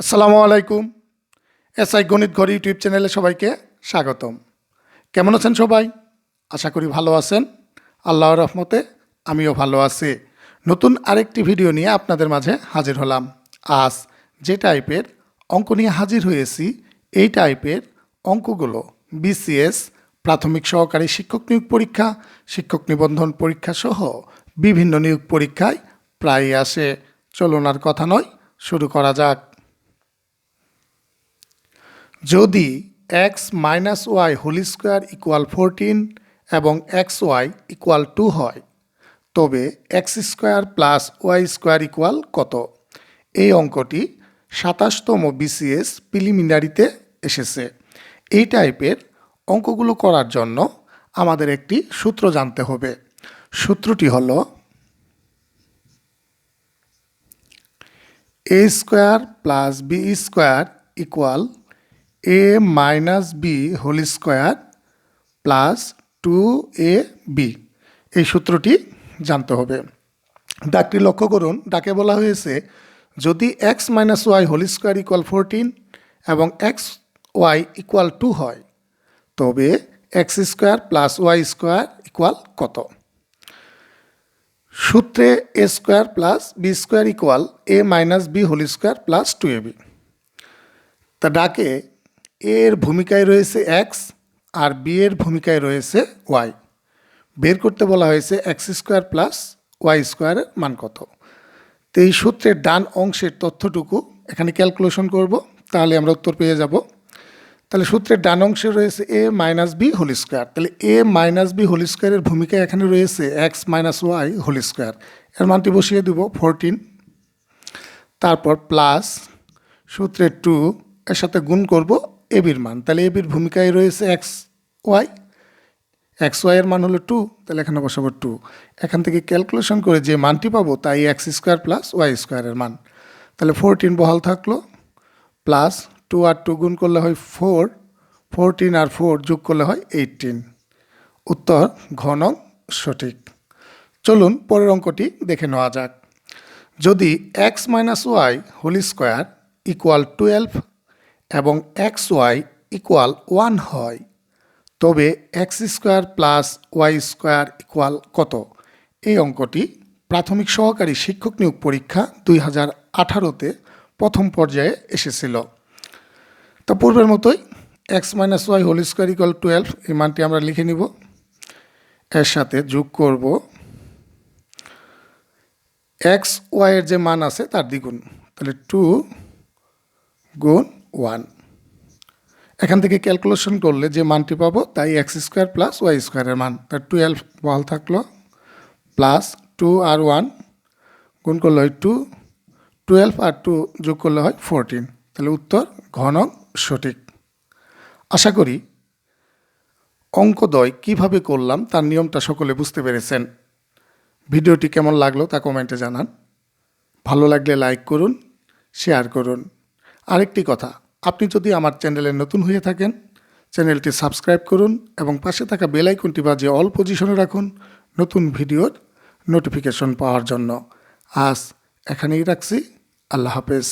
আসসালামু আলাইকুম। এসআই গণিত ঘর ইউটিউব চ্যানেলে সবাইকে স্বাগতম। কেমন আছেন সবাই? আশা করি ভালো আছেন। আল্লাহর রহমতে আমিও ভালো আছি। নতুন আরেকটি ভিডিও নিয়ে আপনাদের মাঝে হাজির হলাম। আজ যে টাইপের অঙ্ক নিয়ে হাজির হয়েছি, এই টাইপের অঙ্কগুলো বিসিএস, প্রাথমিক সহকারী শিক্ষক নিয়োগ পরীক্ষা, শিক্ষক নিবন্ধন পরীক্ষা সহ বিভিন্ন নিয়োগ পরীক্ষায় প্রায়ই আসে। চলনার কথা নয়, শুরু করা যাক। যদি X minus Y whole square equal fourteen এবং এক্স ওয়াই ইকুয়াল টু হয়, তবে X square plus Y square equal কত? এই অঙ্কটি সাতাশতম বিসিএস প্রিলিমিনারিতে এসেছে। এই টাইপের অঙ্কগুলো করার জন্য আমাদের একটি সূত্র জানতে হবে। সূত্রটি হল A square plus B square equal A minus B whole square plus two A B এই সূত্রটি জানতে হবে। ডাকটি লক্ষ্য করুন, ডাকে বলা হয়েছে, যদি X minus Y whole square equal fourteen এবং এক্স ওয়াই ইকুয়াল টু হয়, তবে X square plus Y square equal কত? সূত্রে A square plus B square equal A minus B whole square plus two A B তা ডাকে এর ভূমিকায় রয়েছে এক্স আর বি এর ভূমিকায় রয়েছে ওয়াই। বের করতে বলা হয়েছে এক্স স্কোয়ার প্লাস ওয়াই স্কোয়ারের মান কত। তো এই সূত্রের ডান অংশের তথ্যটুকু এখানে ক্যালকুলেশন করব, তাহলে আমরা উত্তর পেয়ে যাব। তাহলে সূত্রের ডান অংশে রয়েছে A minus B whole square. তাহলে এ মাইনাস বি হোল স্কোয়ারের ভূমিকা এখানে রয়েছে X minus Y whole square. এর মানটি বসিয়ে দেব ফোরটিন। তারপর প্লাস সূত্রের টু এর সাথে গুণ করব এবির মান, তাহলে এবির ভূমিকায় রয়েছে এক্স ওয়াই এক্স ওয়াইয়ের মান হলো টু তাহলে এখানে বসাবো টু এখান থেকে ক্যালকুলেশন করে যে মানটি পাবো তাই এক্স স্কোয়ার প্লাস ওয়াই স্কোয়ারের মান। তাহলে ফোরটিন বহাল থাকল প্লাস টু আর টু গুণ করলে হয় ফোর ফোরটিন আর ফোর যোগ করলে হয় এইটিন উত্তর ঘন সঠিক। চলুন পরের অঙ্কটি দেখে নেওয়া যাক। যদি X minus Y whole square equal twelve এবং এক্স ওয়াই ইকুয়াল ওয়ান হয়। তবে X square plus Y square equal কত? এই অঙ্কটি প্রাথমিক সহকারী শিক্ষক নিয়োগ পরীক্ষা দুই হাজার আঠারোতে প্রথম পর্যায়ে এসেছিল। তো পূর্বের মতোই X minus Y whole square equal twelve এই মানটি আমরা লিখে নিব। এর সাথে যোগ করব। এক্স ওয়াইয়ের যে মান আছে তার দ্বিগুণ। তাহলে টু গুণ ওয়ান। এখান থেকে ক্যালকুলেশন করলে যে মানটি পাবো তাই এক্স স্কোয়ার প্লাস ওয়াই স্কোয়ারের মান। তার টুয়েলভ বহাল থাকল। প্লাস টু আর ওয়ান গুণ করলে হয় টু। টুয়েলভ আর টু যোগ করলে হয় ফোরটিন। তাহলে উত্তর ঘন সঠিক। আশা করি অঙ্কদয় কীভাবে করলাম তার নিয়মটা সকলে বুঝতে পেরেছেন। ভিডিওটি কেমন লাগল তা কমেন্টে জানান। ভালো লাগলে লাইক করুন, শেয়ার করুন। আরেকটি কথা, আপনি যদি আমার চ্যানেলে নতুন হয়ে থাকেন, চ্যানেলটি সাবস্ক্রাইব করুন এবং পাশে থাকা বেল আইকনটি বাজে অল পজিশনে রাখুন নতুন ভিডিওর নোটিফিকেশন পাওয়ার জন্য। আজ এখানেই রাখছি। আল্লাহ হাফেজ।